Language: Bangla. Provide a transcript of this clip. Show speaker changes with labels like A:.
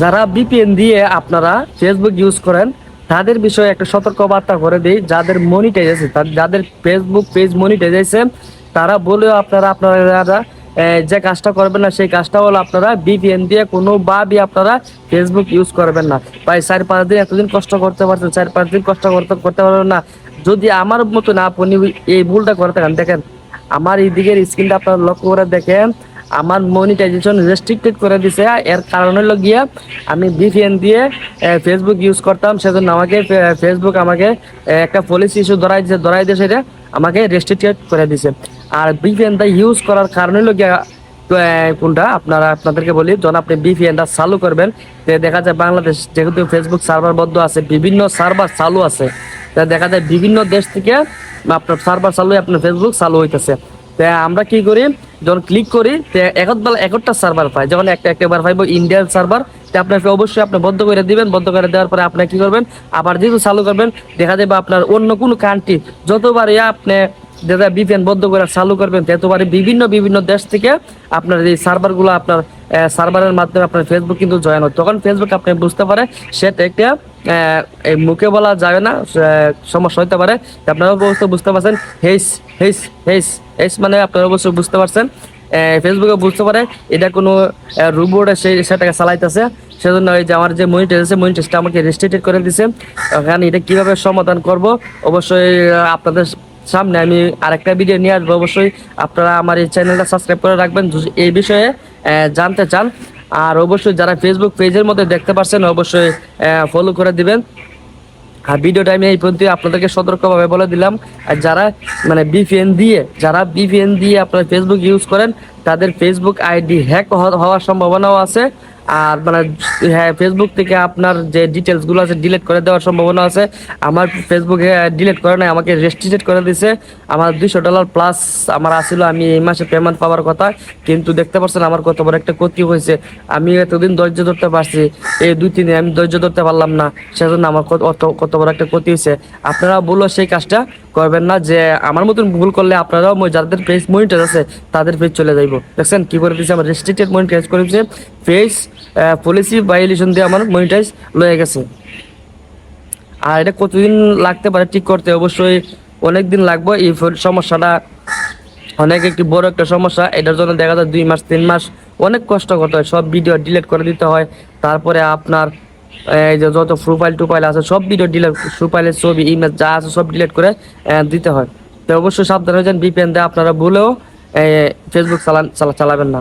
A: যারা বিপিএন দিয়ে আপনারা ফেসবুক ইউজ করেন, তাদের বিষয়ে একটা সতর্কবার্তা করে দিই, যাদের মনিটাইজ আছে যাদের ফেসবুক পেজ মনিটাইজ আছে, তারা বলেও আপনারা আপনারা যে কাজটা করবেন না, সেই কাজটা হলো আপনারা বিপিএন দিয়ে কোনো কোনোভাবেই আপনারা ফেসবুক ইউজ করবেন না। ভাই, চার পাঁচ দিন এতদিন কষ্ট করতে পারছেন, চার পাঁচ দিন কষ্ট করতে করতে পারবেন না। যদি আমার মতো না আপনি এই ভুলটা করে থাকেন, দেখেন, আমার এই দিকের স্ক্রিনটা আপনারা লক্ষ্য করে দেখেন আমার মনিটাইজেশন রেস্ট্রিক্টেড করে দিছে। এর কারণ হলো গিয়ে আমি ভিপিএন দিয়ে ফেসবুক ইউজ করতাম, সেজন্য আমাকে ফেসবুক আমাকে একটা পলিসি ইস্যু ধরাই দিছে, ধরাই দিয়ে সেটা আমাকে রেস্ট্রিক্টেড করে দিছে। আর ভিপিএনটা ইউজ করার কারণ হলো গিয়ে কোনটা? আপনারা, আপনাদেরকে বলি, যখন আপনি ভিপিএনটা চালু করবেন দেখা যায় বাংলাদেশ যেহেতু ফেসবুক সার্ভার বদ্ধ আছে, বিভিন্ন সার্ভার চালু আছে দেখা যায় বিভিন্ন দেশ থেকে আপনার সার্ভার চালু আপনার ফেসবুক চালু হইতেছে। তা আমরা কি করি? যখন ক্লিক করি বেলা একটা সার্ভার পাই। যখন একটা একবার পাইবো ইন্ডিয়ান সার্ভার আপনাকে অবশ্যই আপনি বন্ধ করে দিবেন। বন্ধ করে দেওয়ার পরে আপনি কি করবেন? আবার যেহেতু চালু করবেন, দেখা যাবে আপনার অন্য কোনো কান্ট্রি যতবার আপনি যেটা বিপিএন বন্ধ করে চালু করবেন, ততবারই বিভিন্ন বিভিন্ন দেশ থেকে আপনার এই সার্ভারগুলো আপনার সার্ভারের মাধ্যমে আপনার ফেসবুক কিন্তু জয়েন হয়। তখন ফেসবুক আপনি বুঝতে পারে সেটা একটা মুখে বলা যাবে না সমস্যা হতে পারে। আপনারা অবশ্যই বুঝতে পারছেন হেইস হেইস হেইস হেইস মানে আপনারা অবশ্যই বুঝতে পারছেন। ফেসবুকে বুঝতে পারে, এটা কোনো রোবট সেই সেটাকে চালাইতেছে। সেজন্য ওই যে আমার যে মনিটাইজ আছে মনিটাইজটা আমাকে রেস্ট্রিক্টেড করে দিছে। এখানে এটা কীভাবে সমাধান করব? অবশ্যই আপনাদের সামনে আমি আরেকটা ভিডিও নিয়ে আসব। অবশ্যই আপনারা আমার এই চ্যানেলটা সাবস্ক্রাইব করে রাখবেন। এই বিষয়ে জানতে চান আর অবশ্যই যারা ফেসবুক পেজের মধ্যে দেখতে পাচ্ছেন অবশ্যই ফলো করে দিবেন। আর ভিডিওটা আমি এই পর্যন্ত আপনাদেরকে সতর্কভাবে বলে দিলাম। আর যারা মানে বিপিএন দিয়ে, যারা বিপিএন দিয়ে আপনারা ফেসবুক ইউজ করেন, তাদের ফেসবুক আইডি হ্যাক হওয়ার সম্ভাবনাও আছে। আর মানে হ্যাঁ ফেসবুক থেকে আপনার যে ডিটেলসগুলো আছে ডিলিট করে দেওয়ার সম্ভাবনা আছে। আমার ফেসবুকে ডিলিট করে নাই, আমাকে রেস্ট্রিক্টেড করে দিছে। আমার দুইশো ডলার প্লাস আমার আসছিল আমি এই মাসে পেমেন্ট পাওয়ার কথা। কিন্তু দেখতে পাচ্ছেন আমার কত বড় একটা ক্ষতি হয়েছে। আমি এতদিন ধৈর্য ধরতে পারছি, এই দুই, তিন আমি ধৈর্য ধরতে পারলাম না। সেজন্য আমার কত বড় একটা ক্ষতি হয়েছে। আপনারা বলল সেই কাজটা করবেন না, যে আমার মতন ভুল করলে আপনারাও যাদের পেজ মনিটাইজ আছে, তাদের পেজ চলে যাইব। দেখছেন কি করে দিয়েছে আমার রেস্ট্রিক্টেড মনিটাইজ করে দিয়েছে পেজ পলিসি ভাইলেশন দিয়ে আমার মনিটাইজ লয়ে গেছে। আর এটা কতদিন লাগতে পারে ঠিক করতে অবশ্যই অনেক দিন লাগবে। এই সমস্যাটা অনেক একটি বড় একটা সমস্যা। এটার জন্য দেখা যায় দুই মাস, তিন মাস অনেক কষ্ট করতে হয়। সব ভিডিও ডিলিট করে দিতে হয়। তারপরে আপনার, এই যে যত প্রোফাইল টুপাইল আছে, সব ভিডিও ডিলিট প্রোফাইলের ছবি ইমেজ যা আছে সব ডিলিট করে দিতে হয়। তো অবশ্যই সাবধান হয়ে যান বিপিএন দিয়ে আপনারা ভুলেও ফেসবুক চালান চালাবেন না।